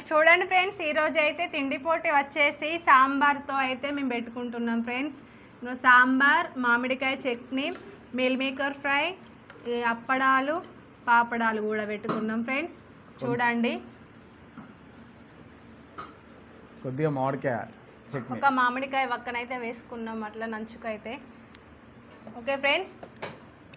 Channel చూడండి friends ఈ రోజు అయితే తిండి పోటీ వచ్చేసి సాంబార్తో అయితే మేము పెట్టుకుంటున్నాం ఫ్రెండ్స్. సాంబార్ మామిడికాయ చట్నీ మీల్ మేకర్ ఫ్రై అప్పడాలు పాపడాలు కూడా పెట్టుకున్నాం ఫ్రెండ్స్. చూడండి. కొద్దిగా మామిడికాయ ఒక మామిడికాయ వక్కనైతే వేసుకున్నాం అట్లా నంచుకైతే. ఓకే ఫ్రెండ్స్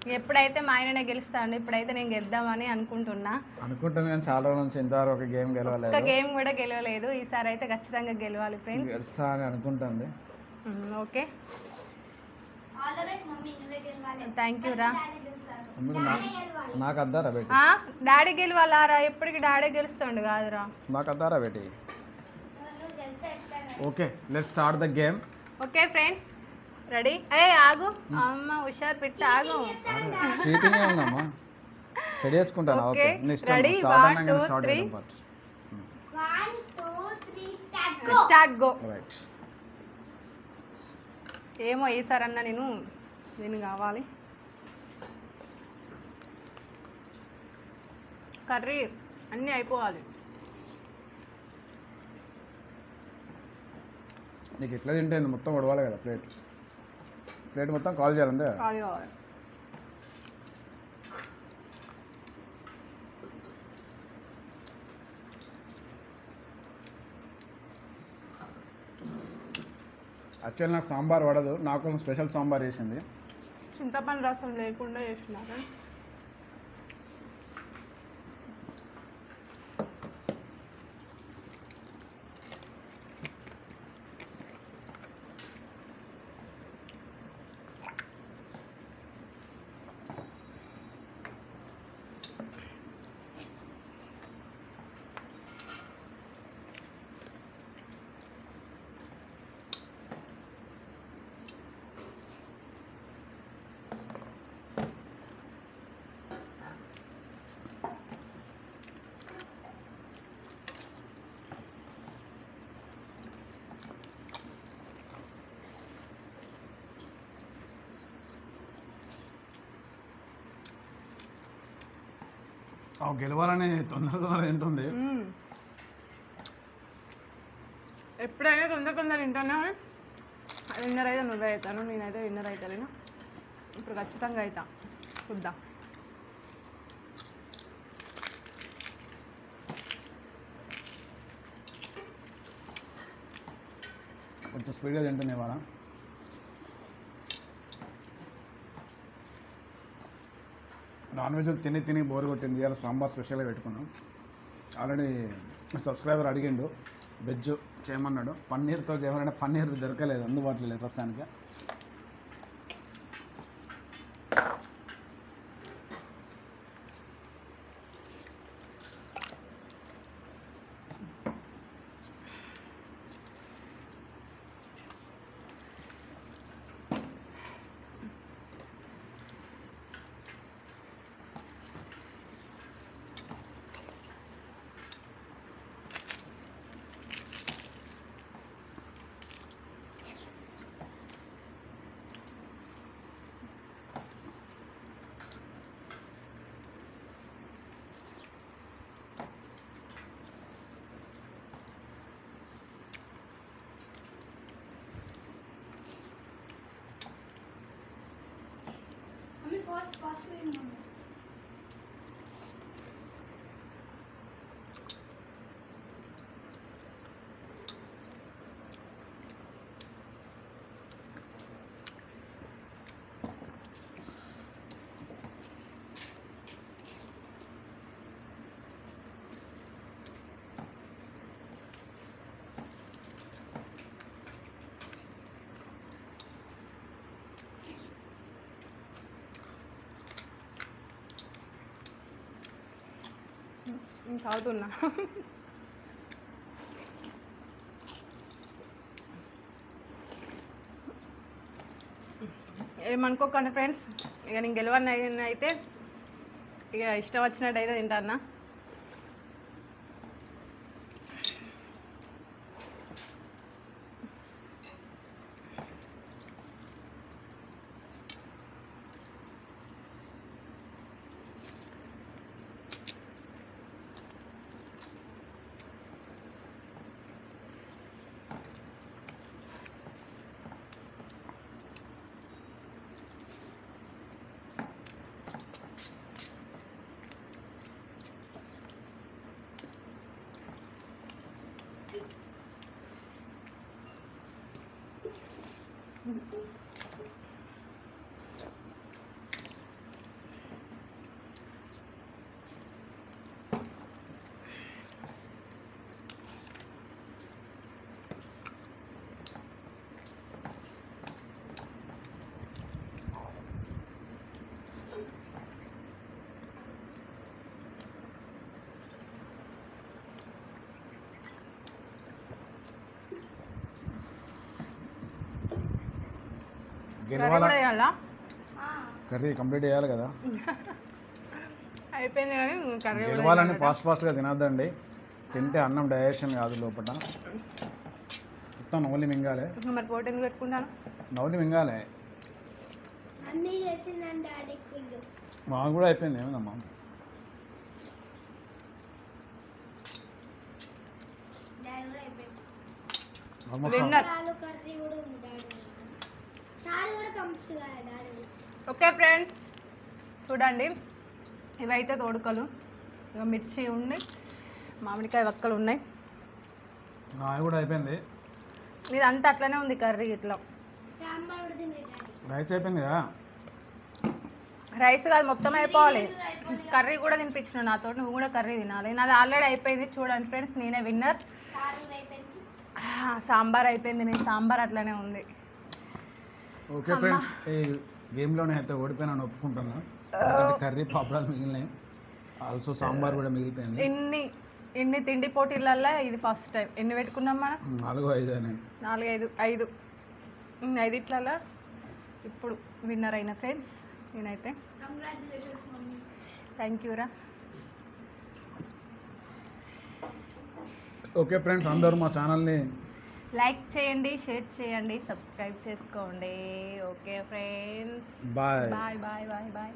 ఎప్పుడైతే మా ఆయననే గెలుస్తాడు ఇప్పుడైతే నేను గెలుద్దామని అనుకుంటున్నా. అనుకుంటుంది కానీ చాలా రోజుల నుంచి ఇంతవరకు ఒక గేమ్ గెలవలేదు. గేమ్ కూడా గెలవలేదు. ఈసారి అయితే ఖచ్చితంగా గెలవాలి ఫ్రెండ్స్. గెలుస్తా అని అనుకుంటుంది. Okay. All the best mummy. నువ్వే గెలవాలి. థ్యాంక్ యూ రా. నాకు అద్దారా బేటి? ఆ, డాడీ గెలవాలారా ఎప్పటికి డాడీ గెలుస్తుండు కాదురా. నాకు అద్దారా Beti? Okay let start the game okay friends. Ready? ఏ ఆగు. అమ్మ హుషార్ పెట్టి ఆగు. చీటింగ్ ఉందమ్మా? స్టడీ చేసుకుంటాను? Okay. First. One two three start. Go start go right ఏమో ఈసారి అన్న నేను నేను కావాలి. కర్రీ అన్నీ అయిపోవాలి. నీకు ఎట్లా తింటే మొత్తం ఉడవాలి కదా ప్లేట్? ప్లేట్ మొత్తం కాల్ చేయాలి కావాలి. యాక్చువల్ నాకు సాంబార్ పడదు నాకు స్పెషల్ సాంబార్ వేసింది చింతపండు రసం లేకుండా చేసినారు? గెలవాలని తొందర తొందర మ్మ్. ఎప్పుడైనా తొందర తొందర తింటానే విన్నర్ అయితే నువ్వే అవుతాను నేనైతే విన్నర్ అవుతాను ఇప్పుడు ఖచ్చితంగా అవుతా. చూద్దాం. కొంచెం స్పీడ్గా తింటుంది ఇవాళ నాన్ వెజ్లు తిని తిని బోర్ కొట్టింది. ఇవాళ సాంబార్ స్పెషల్గా పెట్టుకున్నాం. ఆల్రెడీ సబ్స్క్రైబర్ అడిగిండు. వెజ్ చేయమన్నాడు. పన్నీర్తో చేయమన్నాడు. పన్నీర్ దొరకలేదు అందుబాటులో లేదు ప్రస్తుతానికి. మమ్మీ ఫస్ట్ నేను మమ్మీ ఏమనుకోకండి ఫ్రెండ్స్ ఇక నేను గెలవని అయితే ఇక ఇష్టం వచ్చినట్టు అయితే తింటానా కర్రీ గెలవాల? కర్రీ కంప్లీట్ చేయాలి కదా. అయిపోయింది కానీ కర్రీ కూడా గెలవాలని. ఫాస్ట్ ఫాస్ట్గా తినద్దండి. తింటే అన్నం డైజెషన్ కాదు లోపల. మొత్తం నవ్వులు మింగాలి. మరి పోటీ ఎందుకు పెట్టుకుంటాను? నవ్వులు మింగాలి. మాకు కూడా అయిపోయింది ఏమిదమ్మా? ఆల్మోస్ట్ ఓకే ఫ్రెండ్స్ చూడండి. ఇవైతే తోడుకలు. ఇక మిర్చి ఉన్నాయి మామిడికాయ వక్కలు ఉన్నాయి. కూడా అయిపోయింది. ఇదంతా అట్లనే ఉంది కర్రీ ఇట్లా. రైస్ అయిపోయింది కదా? రైస్ కాదు మొత్తం అయిపోవాలి. కర్రీ కూడా తినిపించిన నాతో నువ్వు కూడా కర్రీ తినాలి. నాది ఆల్రెడీ అయిపోయింది చూడండి ఫ్రెండ్స్ నేనే విన్నర్ సాంబార్ అయిపోయింది నేను సాంబార్ అట్లనే ఉంది. ఓకే ఫ్రెండ్స్ ఈ గేమ్లోనే అయితే ఓడిపోయినాను ఒప్పుకుంటున్నా. కర్రీ పాపడాలు మిగిలినాయి. ఆల్సో సాంబార్ కూడా మిగిలిపోయింది. ఇన్ని ఇన్ని తిండి పోటీలల్లో ఇది ఫస్ట్ టైం? ఎన్ని పెట్టుకున్నాం మనం? నాలుగు ఐదు అని నాలుగు ఐదు. ఐదు ఉమ్, ఐదిట్లలో ఇప్పుడు విన్నర్ అయిన ఫ్రెండ్స్ నేనైతే. థ్యాంక్ యూరా ఓకే ఫ్రెండ్స్ అందరూ మా ఛానల్ని లైక్ చేయండి షేర్ చేయండి సబ్స్క్రైబ్ చేసుకోండి. Okay friends. Bye. Bye bye bye bye.